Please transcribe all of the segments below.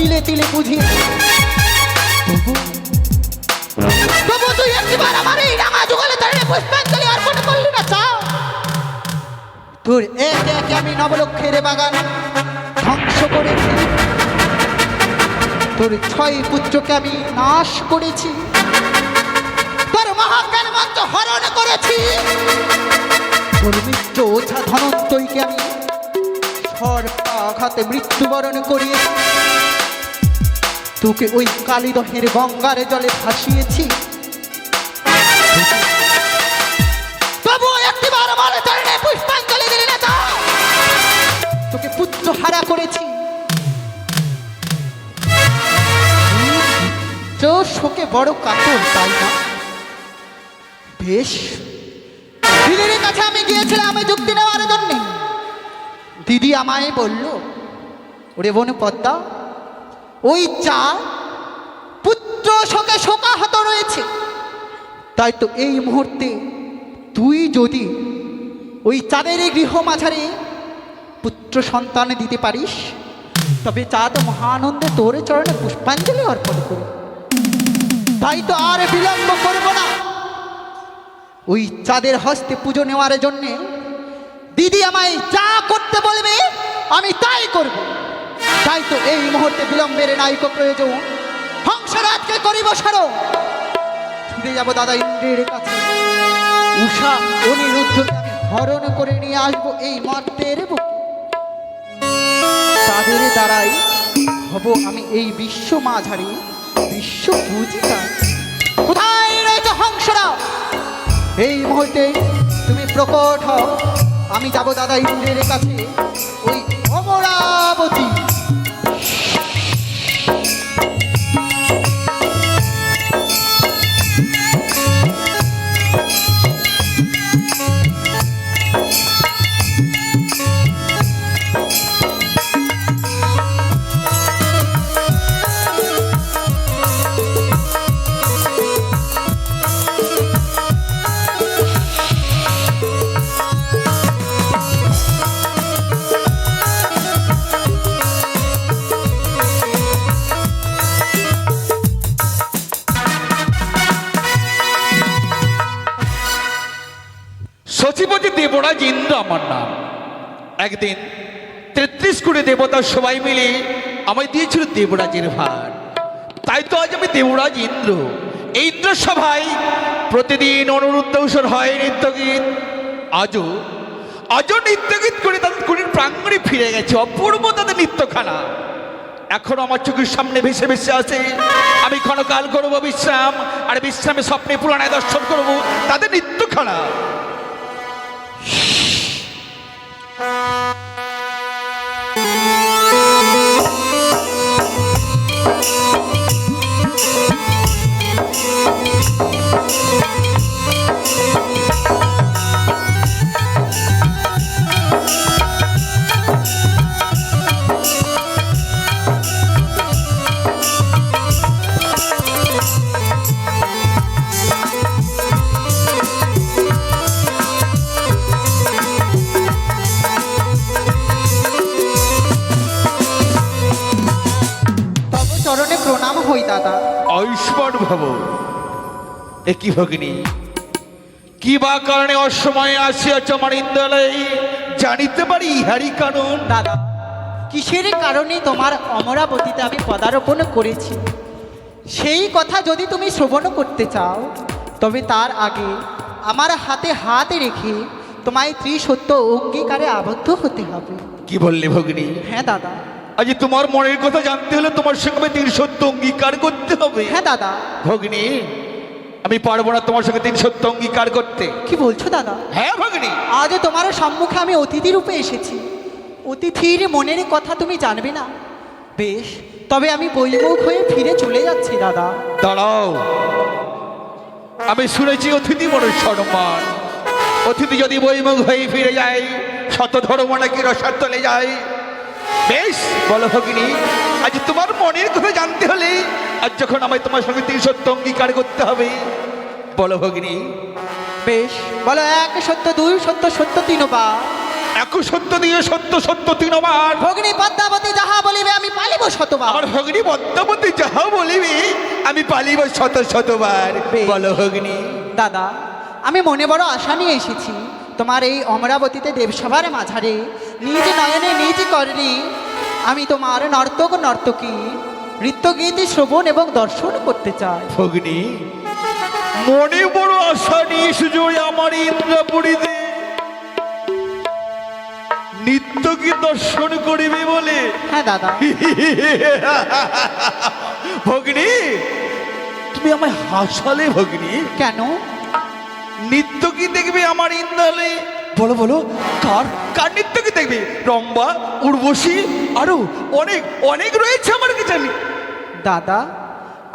তিলে তিলে চা তোর একে একে আমি নবলক্ষের বাগান ধ্বংস করেছি। তোর ছয় পুত্রকে আমি নাশ করেছি। তোর মহাজ্ঞান মঞ্চ হরণ করেছি। তোর মিত্র ওঝা ধনন্তইকে আমি সর্পাঘাতে মৃত্যুবরণ করিয়েছি। তোকে ওই কালিদহের গঙ্গার জলে ভাসিয়েছি। তবুও একটিবার আমার তোকে পুত্র হারা করেছি। শোকে বড় কাতর, তাই না? বেশ। দিদির কাছে আমি গিয়েছিলাম, আমি যুক্তি নেওয়ার জন্যে। দিদি আমায় বলল, ওরে বোন পদ্মা ওই চা পুত্র শোকে শোকাহত রয়েছে। তাই তো এই মুহূর্তে তুই যদি ওই চাঁদের গৃহ মাঝারে পুত্র সন্তান দিতে পারিস, তবে চাঁদ মহানন্দে তোর চরণে পুষ্পাঞ্জলি অর্পণ করি তাই তো আর বিলম্ব করব না। ওই চাঁদের হস্তে পুজো নেওয়ার জন্যে দিদি আমায় যা করতে বলবে, আমি তাই করব। তাই তো এই মুহূর্তে বিলম্বের নায়িক প্রয়োজন। হংসরাজকে করিব সারো। ফিরে যাব দাদা ইন্দ্রের কাছে। উষা অনিরুদ্ধকে আমি হরণ করে নিয়ে আসব এই মর্তের তাদের দ্বারাই হব আমি এই বিশ্ব মাঝারি, বিশ্ব পূজিতা। কোথায় রয়েছে হংসরা এই মুহূর্তে তুমি প্রকট হও। আমি যাব দাদা ইন্দ্রের কাছে। ওই অমরাবতী। দেবরাজ ইন্দ্র আমার নাম একদিন তেত্রিশ কোটি দেবতা সবাই মিলে আমায় দিয়েছিল দেবরাজের ভার। তাই তো আজ আমি দেবরাজ ইন্দ্র। এই ইন্দ্র সভায় প্রতিদিন অনুরুদ্ধ উসর হয় নৃত্যগীত। আজও আজও নৃত্যগীত করে তাদের কুড়ির প্রাঙ্গণে ফিরে গেছে। অপূর্ব তাদের নৃত্যখানা। এখন আমার চোখের সামনে ভেসে ভেসে আসে। আমি ক্ষণকাল করব বিশ্রাম, আর বিশ্রামে স্বপ্নে পুরাণায় দর্শন করব তাদের নৃত্যখানা। তব ভগিনী কি বা কারণে অসময়ে আসিয়াছ আমার ইন্দ্রালয়ে জানিতে পারি ইহারি কারণ। দাদা কিসের কারণে তোমার অমরাবতীতে আমি পদার্পণ করেছি? সেই কথা যদি তুমি শ্রবণ করতে চাও তবে তার আগে আমার হাতে হাত রেখে তোমায় ত্রিসত্য অঙ্গীকারে আবদ্ধ হতে হবে। কি বললে ভগিনী? হ্যাঁ দাদা। আজ তোমার মনের কথা জানতে হলে তোমার সঙ্গে তিন সত্য অঙ্গীকার করতে হবে। হ্যাঁ দাদা। ভগিনী আমি পারব না তোমার সঙ্গে তিন সত্য অঙ্গীকার করতে। কি বলছো দাদা? হ্যাঁ ভগিনী। আজ তোমার সম্মুখে আমি অতিথি রূপে এসেছি। অতিথির মনের কথা তুমি জানবে না। বেশ তবে আমি বৈমুখ হয়ে ফিরে চলে যাচ্ছি দাদা। দাঁড়াও। আমি শুনেছি অতিথি বড় সম্মান। অতিথি যদি বৈমুখ হয়ে ফিরে যায় শত ধর্ম নাকি রসার তলে যায়? বেশ বলো ভগিনী আজ তোমার মনের কথা জানতে হলে আজ যখন আমায় তোমার সঙ্গে তিন সত্য অঙ্গীকার করতে হবে। বলো ভগিনী। বেশ বলো এক সত্য দুই সত্য সত্য তিনবার এক সত্য দিয়ে সত্য সত্য তিনবার ভগিনী পদ্মাবতী যাহা বলিবে আমি পালিব শতবার। আমার ভগিনী পদ্মাবতী যাহা বলিবি আমি পালিব শত শতবার। বেশ। বলো ভগিনী। দাদা আমি মনে বড় আশা নিয়ে এসেছি। তোমার এই অমরাবতীতে দেবসভার মাঝারে নিজ নয়নে নিজ কর্ণে। আমি তোমার নর্তক নর্তকী নৃত্য নৃত্যগীতি শ্রবণ এবং দর্শন করতে চাই। ভগিনী মনে বড় আশা নিয়ে সুযোগ আমার ইন্দ্রাপুরীতে। নিত্য কি দর্শন করিবে বলে। হ্যাঁ দাদা। ভগিনী তুমি আমায় হাসালে ভগ্নি। কেন? নৃত্য কি দেখবে আমার ইন্দ্রালে বলো বলো কার কার নৃত্য কি দেখবে? রম্বা উর্বশী আরও অনেক অনেক রয়েছে আমার কি জানি দাদা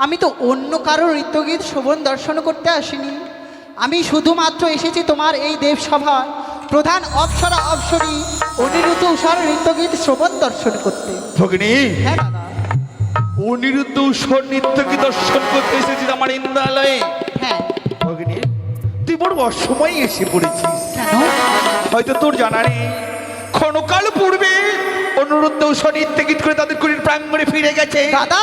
আমি তো অন্য কারও নৃত্যগীত শোভন দর্শন করতে আসিনি। আমি শুধুমাত্র এসেছি তোমার এই দেবসভার প্রধান অপসরা অপসরী অনিরুদ্ধ উষার নৃত্যগীত শ্রবণ দর্শন করতে। ভগিনী হ্যাঁ দাদা। অনিরুদ্ধ নৃত্য কি দর্শন করতে এসেছিস আমার ইন্দ্রালয়ে। হ্যাঁ। তুই বড় অসময় এসে পড়েছিস হয়তো তোর জানা নেই। ক্ষণকাল পূর্বে অনুরুদ্ধ উৎসর নৃত্য গীত করে তাদের কুড়ির প্রাঙ্গণে ফিরে গেছে। দাদা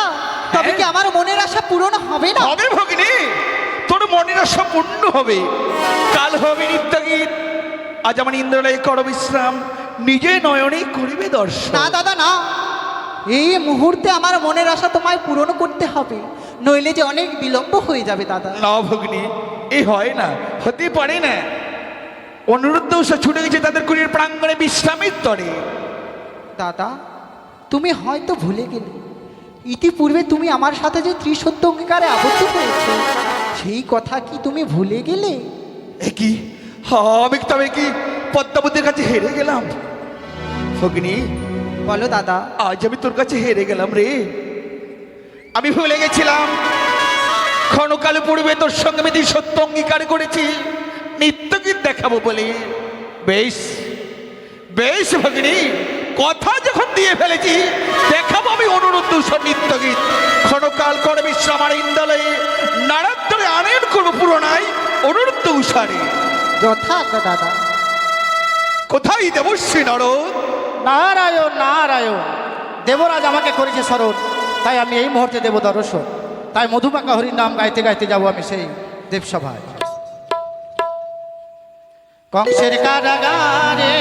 তবে কি আমার মনের আশা পূরণ হবে না? হবে ভগিনী। তোর মনের আশা পূর্ণ হবে। কাল হবে নৃত্য গীত আজ আমার ইন্দ্রালয়ে কর বিশ্রাম। নিজে নয়নে করিবে দর্শন। না দাদা না। এই মুহূর্তে আমার মনের আশা তোমায় পূরণ করতে হবে। নইলে যে অনেক বিলম্ব হয়ে যাবে দাদা। না ভগ্নি। এ হয় না হতে পারে না। অনুরুদ্ধ ছুটে গেছে তাদের কুড়ির প্রাঙ্গণে বিশ্রামের তরে। দাদা তুমি হয়তো ভুলে গেলে। ইতিপূর্বে তুমি আমার সাথে যে ত্রিসত্য অঙ্গীকারে আবদ্ধ হয়েছ সেই কথা কি তুমি ভুলে গেলে? কি? হ্যাঁ, আমি তবে কি পদ্মাবতীর কাছে হেরে গেলাম? ভগ্নি বলো দাদা। আজ আমি তোর কাছে হেরে গেলাম রে। আমি ভুলে গেছিলাম। ক্ষণকাল পূর্বে তোর সঙ্গে আমি সত্য অঙ্গীকার করেছি। নিত্যগীত দেখাবো বলে। বেশ বেশ ভগিনী কথা যখন দিয়ে ফেলেছি দেখাবো আমি অনুরোধ দূষণ নিত্যগীত ক্ষণকাল করে বিশ্রাম আমার ইন্দালয়ে নারাত্তরে আনের কোনো পুরনাই অনুরোধ উষারে যথাজ্ঞা দাদা। কোথায় দেবশ্রী নরদ? নারায়ণ নারায়ণ দেবরাজ আমাকে করেছে স্মরণ তাই আমি এই মুহূর্তে দেব দর্শন তাই মধুপাকা হরির নাম গাইতে গাইতে যাব আমি সেই দেবসভায়। কংসের কারাগারে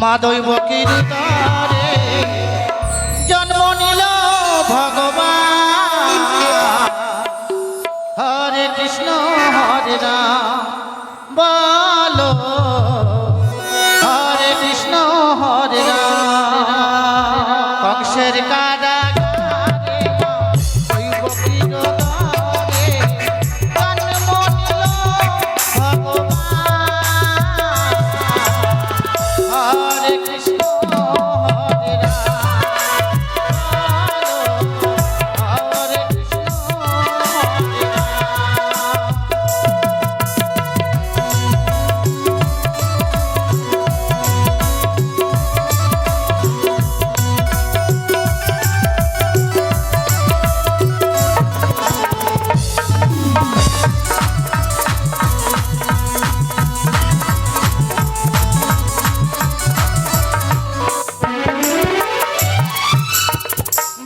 মা দৈব কীর্তরে, জন্ম নিল ভগবান। হরে কৃষ্ণ, হরে রাম।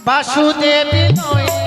বাসুদেব নয়ে।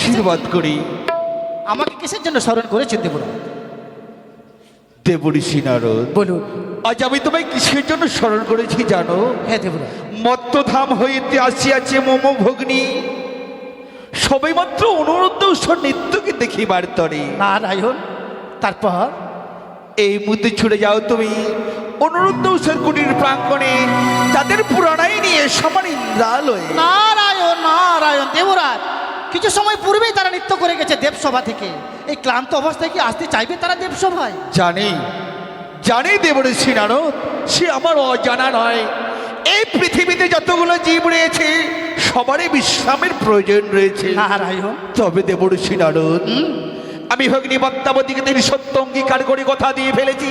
আশীর্বাদ করি। আমাকে কিসের জন্য স্মরণ করেছেন দেবরাজ দেবঋষি নারদ। বলুন। আজ আমি তোমায় কিসের জন্য স্মরণ করেছি জানো? হ্যাঁ দেবরাজ মত্তধাম হইতে আসিয়াছে মম ভগ্নি। সবাই মাত্র অনুরোধ নৃত্যকে দেখিবার তরে। নারায়ণ তারপর? এই মুহূর্তে ছুটে যাও তুমি। অনুরোধ অনুরুদ্ধ কুটির প্রাঙ্গণে তাদের পুরাণাই নিয়ে সমান ইন্দ্রালয়। নারায়ণ নারায়ণ দেবরাজ কিছু সময় পূর্বেই তারা নৃত্য করে গেছে দেবসভা থেকে। এই ক্লান্ত অবস্থায় কি আসতে চাইবে তারা দেবসভায়? জানি জানি দেবঋষি নারদ সে আমার অজানা নয়। এই পৃথিবীতে যতগুলো জীব রয়েছে সবারই বিশ্রামের প্রয়োজন রয়েছে। নারায়ণ। তবে দেবঋষি নারদ আমি ভগ্নী পদ্মাবতীকে তিনি সত্য অঙ্গীকার করে কথা দিয়ে ফেলেছি।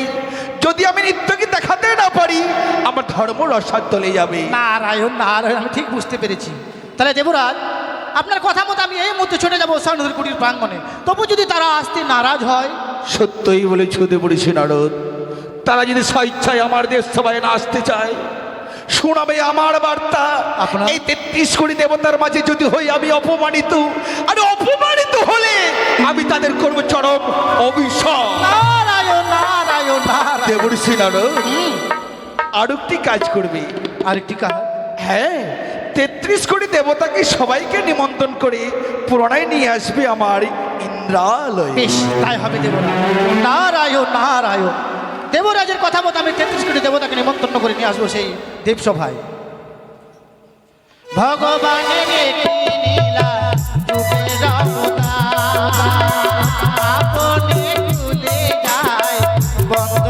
যদি আমি নৃত্যকে দেখাতে না পারি আমার ধর্ম রসাদ চলে যাবে। নারায়ণ নারায়ণ আমি ঠিক বুঝতে পেরেছি। তাহলে দেবরাজ আপনার কথা মতো আমি এই মুহূর্তে ছুটে যাব স্বর্ণধর কুটির প্রাঙ্গণে। তবু যদি তারা আসতে নারাজ হয় সত্যই বলেছ দেবঋষি নারদ। তারা যদি স্বেচ্ছায় আমার দেশ সবাই না আসতে চায় শোনাবে আমার বার্তা। আপনার- এই তেত্রিশ কোটি দেবতার মাঝে যদি হই আমি অপমানিত আর অপমানিত হলে আমি তাদের করব চরম অভিশাপ। নারায়ণ নারায়ণ নারায়ণ। দেবঋষি নারদ। আর একটি কাজ করবে। আরেকটি কাজ? হ্যাঁ তেত্রিশ কোটি দেবতাকে সবাইকে নিমন্ত্রণ করে পুরনায় নিয়ে আসবে আমার ইন্দ্রালয়। তাই হবে নারায়ণ নারায়ণ। দেবরাজের কথা মতো আমি তেত্রিশ কোটি দেবতাকে নিমন্ত্রণ করে নিয়ে আসব সেই দেবসভায়। ভগবানের একটি লীলা আপনি বন্ধ।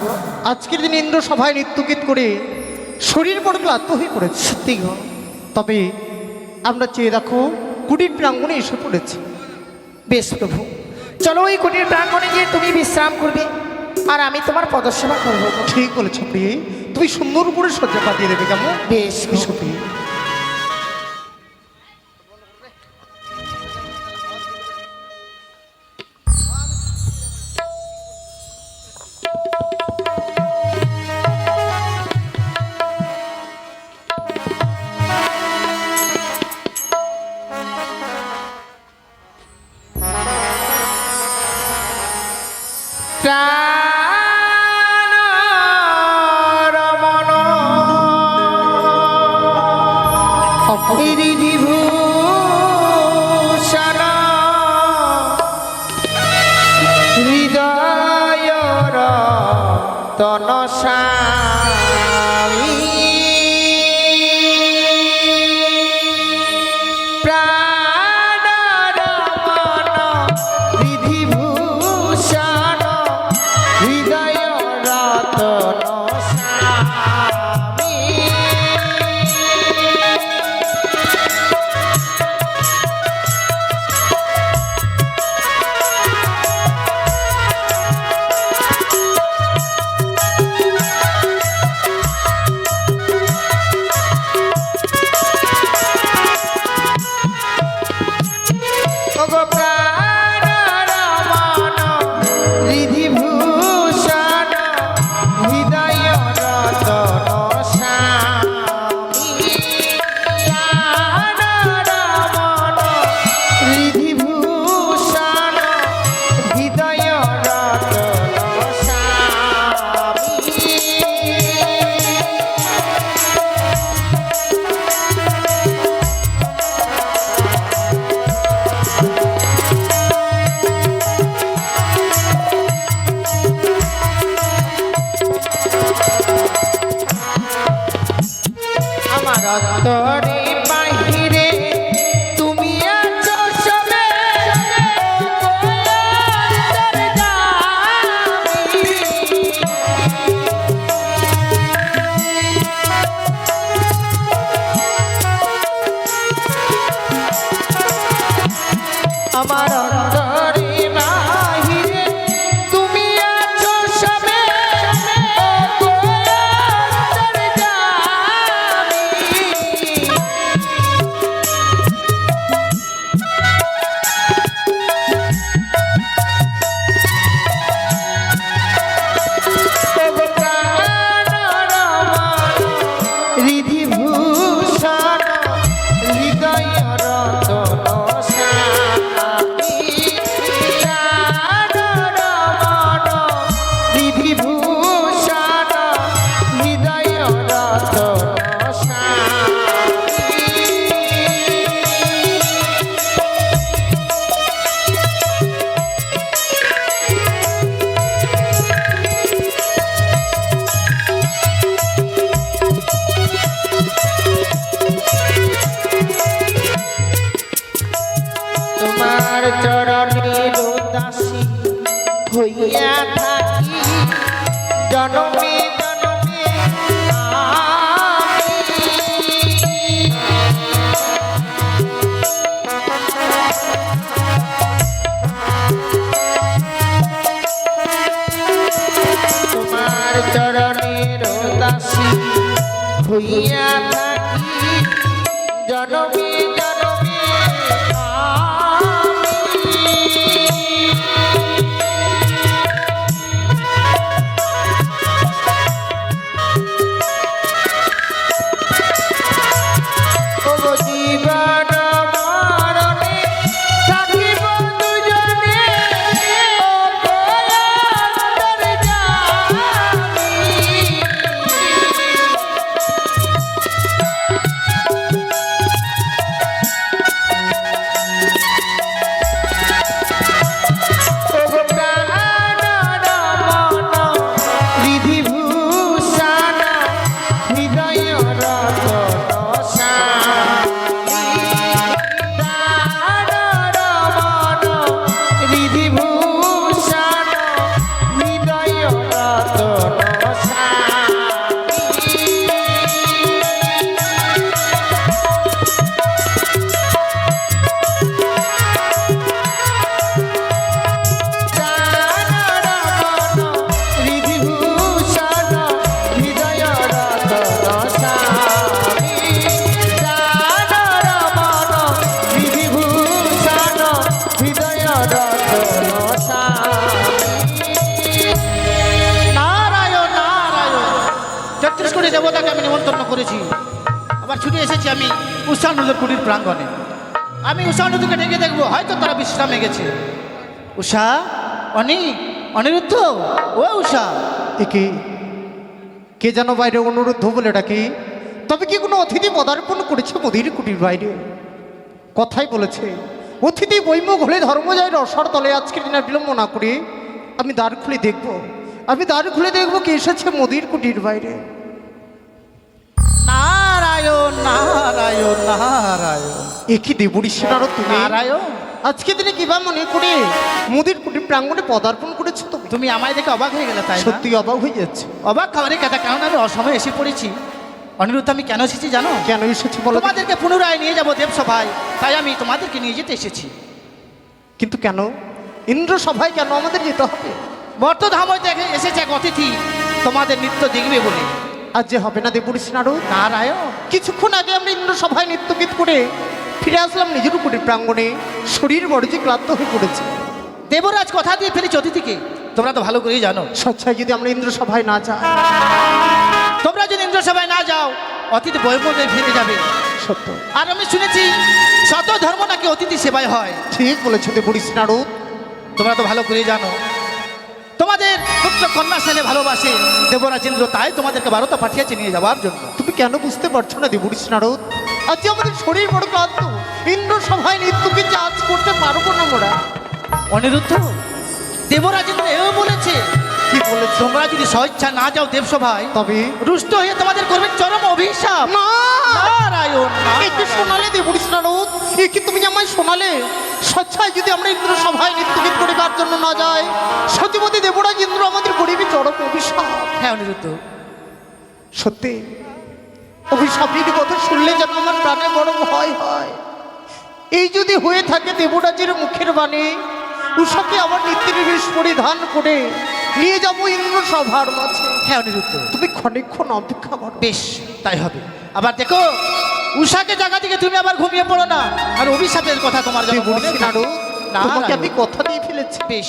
গো। আজকের দিন ইন্দ্র সভায় নৃত্যগীত করে শরীর বড় ক্লান্ত হয়ে পড়েছে সত্যি গো। তবে আমরা চেয়ে দেখো কুটির প্রাঙ্গণে এসে পড়েছি। বেশ প্রভু। চলো ওই কুটির প্রাঙ্গণে গিয়ে তুমি বিশ্রাম করবে আর আমি তোমার পদসেবা করব। ঠিক বলেছ প্রিয়ে। তুমি সুন্দর করে সজ্জা পাতিয়ে দেবে কেমন? বেশ প্রিয়ে। তনসামী প্রাণরমণ হইয়া আমি উষা নদীকে ডেকে দেখব। হয়তো তারা বিশ্রামে গেছে। উষা, অনি, অনিরুদ্ধ? ও উষা। একে কে? যেন বাইরে অনুরুদ্ধ বলে ডাকে। তবে কি কোনো অতিথি পদার্পণ করেছে মোদির কুটির বাইরে? কথাই বলেছে, অতিথি বৈমুখ হলে ধর্মজয়ের অসর তলে আজকের দিনের বিলম্ব না করে। আমি দ্বার খুলে দেখব। আমি দ্বার খুলে দেখব কে এসেছে মোদির কুটির বাইরে। নারায়ণ নারায়ণ নারায়ণ। একই দেবরী সেনারও তুমি? নারায়ণ। আজকে দিনে কিবা মনে করে? মোদির কুটির প্রাঙ্গণে পদার্পণ করেছ তুমি তুমি আমায় দেখে অবাক হয়ে গেলে তাই? সত্যি অবাক হয়ে যাচ্ছে। অবাক খাবারের কথা কারণ আমি অসময়ে এসে পড়েছি। অনিরুদ্ধ আমি কেন এসেছি জানো? কেন এসেছি বলো তোমাদেরকে পুনরায় নিয়ে যাব দেবসভায় তাই আমি তোমাদেরকে নিয়ে যেতে এসেছি। কিন্তু কেন? ইন্দ্র সভায় কেন আমাদের যেতে হবে? বর্তধাম হইতে এসেছে এক অতিথি তোমাদের নৃত্য দেখবে বলে। আজ যে হবে না দেবরী সেনারও নারায়ণ কিছুক্ষণ আগে আমরা ইন্দ্র সভায় নৃত্যগীত করে ফিরে আসলাম নিজের কুটির প্রাঙ্গণে। শরীর বড় যে ক্লান্ত হয়ে পড়েছে। দেবরাজ কথা দিয়ে ফেলেছে অতিথিকে। তোমরা তো ভালো করেই জানো। স্বচ্ছায় যদি আমরা ইন্দ্র সভায় না যাই। তোমরা যদি ইন্দ্র সভায় না যাও অতিথি বৈপদে ফিরে যাবে। সত্য। আর আমি শুনেছি শত ধর্ম নাকি অতিথি সেবায় হয়। ঠিক বলেছ দেবরী সেনারও তোমরা তো ভালো করেই জানো। তোমাদের পুত্র কন্যা সেনে ভালোবাসে। দেবরাজ ইন্দ্র তাই তোমাদেরকে ভারতে পাঠিয়েছে নিয়ে যাওয়ার জন্য। তুমি কেন বুঝতে পারছ না দেবরিস নারদ? আজ আমাদের শরীর বড় ক্লান্ত ইন্দ্র সভায় মৃত্যুকে চার্জ করতে পারব না মোরা। অনিরুদ্ধ দেবরাজ ইন্দ্র এও বলেছে কি বলেছ তোমরা যদি স্বেচ্ছা না যাও দেবসভায় তবে রুষ্ট হয়ে তোমাদের করবে চরম অভিশাপ। না নারায়ণ একটু শোনালে স্নারদ তুমি আমায় শোনালে? স্বচ্ছায় যদি আমরা ইন্দ্র সভায় নৃত্যগীত করিবার জন্য না যাই সতীপতি দেবরাজ ইন্দ্র আমাদের গরিবী চরম অভিশাপ। হ্যাঁ অনিরুদ্ধ। সত্যি অভিশাপের কথা শুনলে যেন আমার প্রাণে বড় ভয় হয়। এই যদি হয়ে থাকে দেবরাজের মুখের বাণী উষাকে আবার নিত্যনিবেশ পরিধান করে নিয়ে যাব ইন্দ্র সভার মাঝে। হ্যাঁ অনিরুদ্ধ তুমি ক্ষণিক্ষণ অপেক্ষা করো। বেশ তাই হবে। আবার দেখো উষাকে জায়গা থেকে তুমি আবার ঘুমিয়ে পড়ো না। আর অভিশাপের কথা তোমার যেন দেবরী মনে। স্নারদ তোমাকে আমি কথা দিয়ে ফেলেছি। বেশ।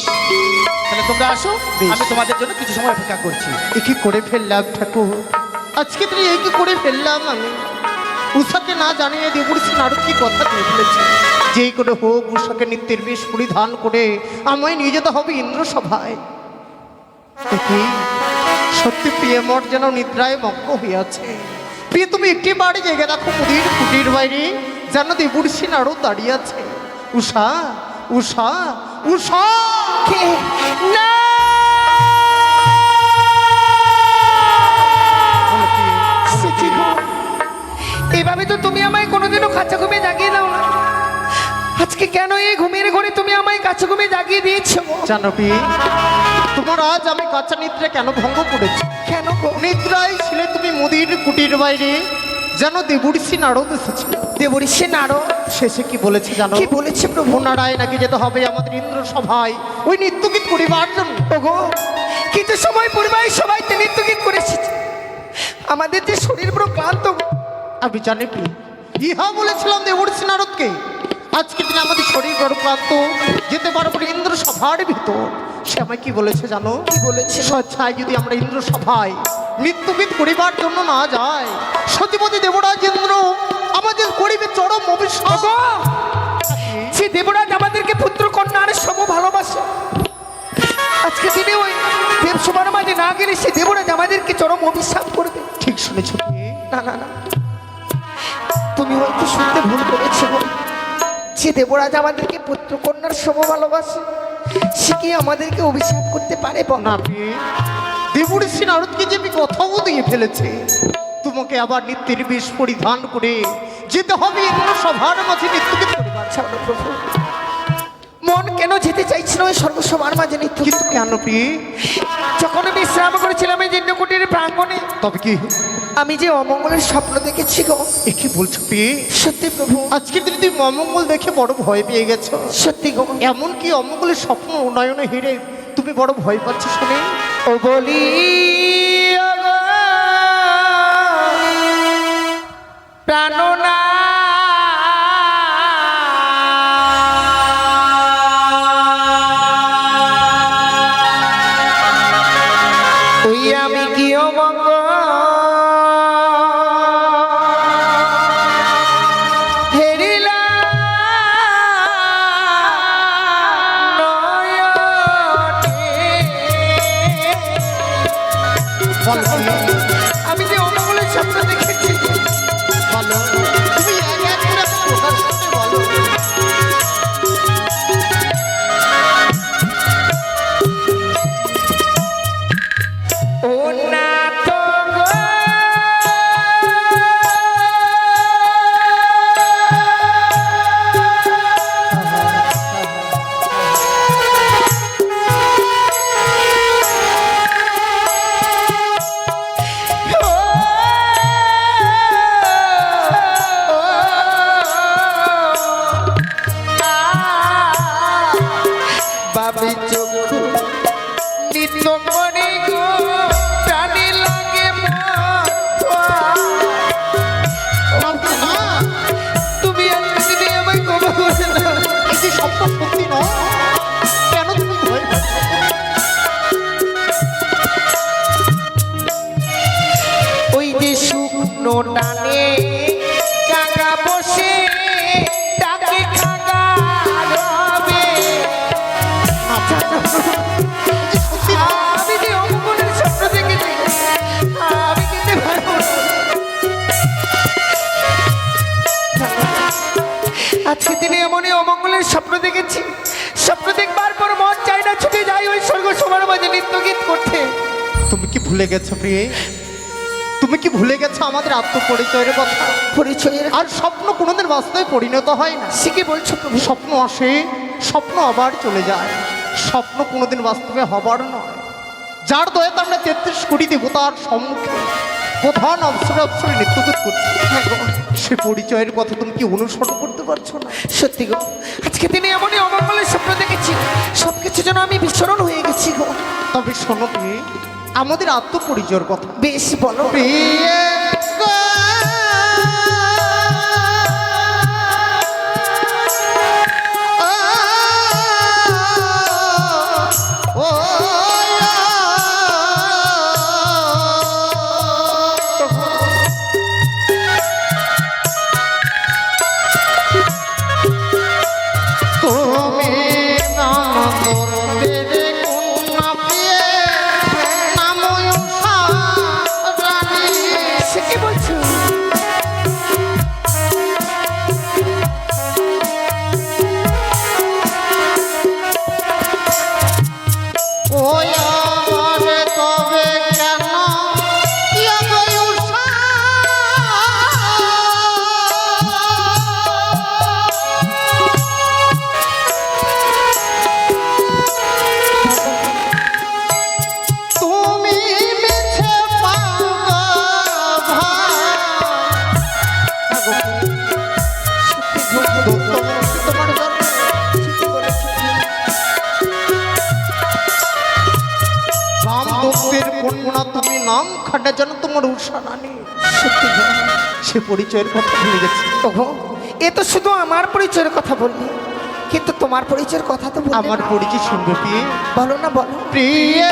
তাহলে তোমরা আসো আমি তোমাদের জন্য কিছু সময় অপেক্ষা করছি। এ কি করে ফেললাম ঠাকুর? আজকে তুমি এই কি করে ফেললাম আমি? উষাকে না জানিয়ে দেবরী আরও কি কথা দিয়ে ফেলেছি। যেই করে হোক উষাকে নিত্যের বেশ পরিধান করে আমায় নিয়ে যেতে হবে ইন্দ্র সত্যি প্রিয়মর যেন নিদ্রায় মগ্ন হইয়াছে। প্রিয় তুমি একটি বাড়ি জেগে রাখো মুদির কুটির বাইরে যেন দেবরী আরও দাঁড়িয়ে আছে উষা উষা! উষা না? এভাবে তো তুমি আমায় কোনোদিনও কাঁচা ঘুমে জাগিয়ে দাও না। আজকে কেন এই ঘুমের ঘরে তুমি আমায় কাছে ঘুমে জাগিয়ে দিয়েছ? জানবি তোমার আজ আমি কাঁচা নিদ্রা কেন ভঙ্গ করেছি? কেন নিদ্রায় ছিলে তুমি মুদির কুটির বাইরে যেন দেবুড়ি নারদ এসেছিল দেবরিষে নারো শেষে কি বলেছে জানো? কি বলেছে প্রভু? ওনারায় নাকি যেতে হবে আমাদের ইন্দ্র সভায়। ওই নৃত্যগীত করিবার জন্য। ওগো কিন্তু সময় পরিবারের সবাই তো নৃত্য গীত করে এসেছে আমাদের যে শরীর পুরো ক্লান্ত আমি জানি কি ইহা বলেছিলাম দেবুড়ি নারদকে আজকে দিনে আমাদের শরীর ক্লান্ত যেতে পারব ইন্দ্র সভার ভিতর। সে আমায় কি বলেছে জানো? কি বলেছে? স্বেচ্ছায় যদি আমরা ইন্দ্র সভায় নৃত্যগীত করিবার জন্য না যাই সতীপতি দেবরাজ ইন্দ্র আমাদের গরিবে চরম অভিশাপ। সে দেবরাজ আমাদেরকে পুত্র কন্যার সম ভালোবাসে। আজকে দিনে ওই দেব সবার মাঝে না গেলে সে দেবরাজ আমাদেরকে চরম অভিশাপ করবে। ঠিক শুনেছ। না না না। তুমি হয়তো শুনতে ভুল করেছ। যে দেবরাজ আমাদেরকে পুত্র কন্যার সম ভালোবাসে। সে কি আমাদেরকে অভিশাপ করতে পারে বল? না পি দেবুড়ি নারদকে যে আমি কথাও দিয়ে ফেলেছে তোমাকে আবার নিত্যের বিষ পরিধান করে যেতে হবে এগুলো সভার মাঝে মৃত্যুকে পরিবার আচ্ছা বলো প্রভু। কেন যেতে চাইছিল ওই সর্বসভার মাঝে নিত্য? কিন্তু কেন যখন বিশ্রাম করেছিলাম এই জিন্নকুটির প্রাঙ্গণে তবে কি? আমি যে অমঙ্গলের স্বপ্ন দেখেছি গো। এ কি বলছো পি সত্যি প্রভু। আজকের দিনে তুমি অমঙ্গল দেখে বড় ভয় পেয়ে গেছো। সত্যি গো। এমন কি অমঙ্গলের স্বপ্ন উন্নয়নে হেরে তুমি বড় ভয় পাচ্ছ শুনে? ও বলি প্রাণনা আজকে দিনে এমনই অমঙ্গলের স্বপ্ন দেখেছি। স্বপ্ন দেখবার পর মন চাই না ছুটে যাই ওই স্বর্গ সবার মাঝে নৃত্য গীত করতে। তুমি কি ভুলে গেছো প্রিয়ে? তুমি কি ভুলে গেছো আমাদের আত্মপরিচয়ের কথা? পরিচয়ের আর স্বপ্ন কোনোদিন বাস্তবে পরিণত হয় না। সে কি বলছো প্রভু? স্বপ্ন আসে স্বপ্ন আবার চলে যায়। স্বপ্ন কোনোদিন বাস্তবে হবার নয়। যার দয়াতে আমরা তেত্রিশ কোটি দেবতার সম্মুখে প্রধান অবসরে অবসরে নৃত্যগীত করছি। সে পরিচয়ের কথা তুমি কি অনুসরণ করতে পারছ না? সত্যি গো আজকে দিনে এমনই অমঙ্গলের স্বপ্ন দেখেছি সব কিছু যেন আমি বিস্মরণ হয়ে গেছি গো। তবে শোনো তুমি আমাদের আত্মপরিচয়ের কথা। বেশ বলো। প্রিয়ে নাম যেন তোমার নেই সত্যি সে পরিচয়ের কথা ভুলে গেছি। এ তো শুধু আমার পরিচয়ের কথা বললি। কিন্তু তোমার পরিচয়ের কথা তো আমার পরিচয় শুনব প্রিয়ে বলো না বলো। প্রিয়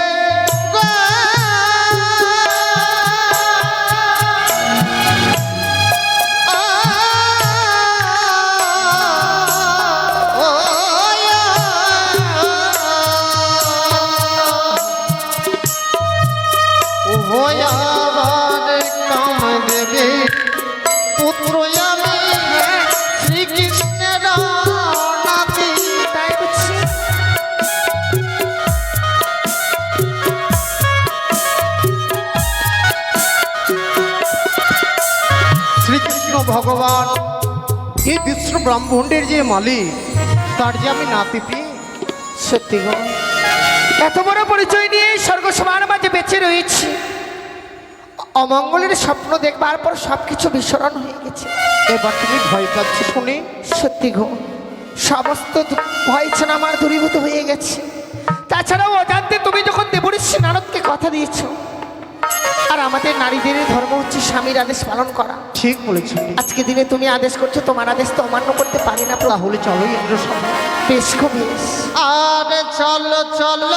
ভগবান। এই বিশ্ব ব্রহ্মাণ্ডের যে মালিক তার যে আমি নাতি পেয়ে সত্যি গো। এত বড় পরিচয় নিয়ে স্বর্গ সমান মাঝে বেঁচে রয়েছি। অমঙ্গলের স্বপ্ন দেখবার পর সবকিছু বিস্মরণ হয়ে গেছে। এবার তুমি ভয় পাচ্ছ শুনে। সত্যি গো। সমস্ত ভয় ছিল আমার দূরীভূত হয়ে গেছে। তাছাড়াও অজান্তে তুমি যখন দেবঋষি নারদকে কথা দিয়েছ আর আমাদের নারীদের ধর্ম হচ্ছে স্বামীর আদেশ পালন করা। ঠিক বলেছ। আজকে দিনে তুমি আদেশ করছ তোমার আদেশ তো অমান্য করতে পারি না তাহলে চলো ইন্দ্র বেশ খুব বেশ। আর চলো চলো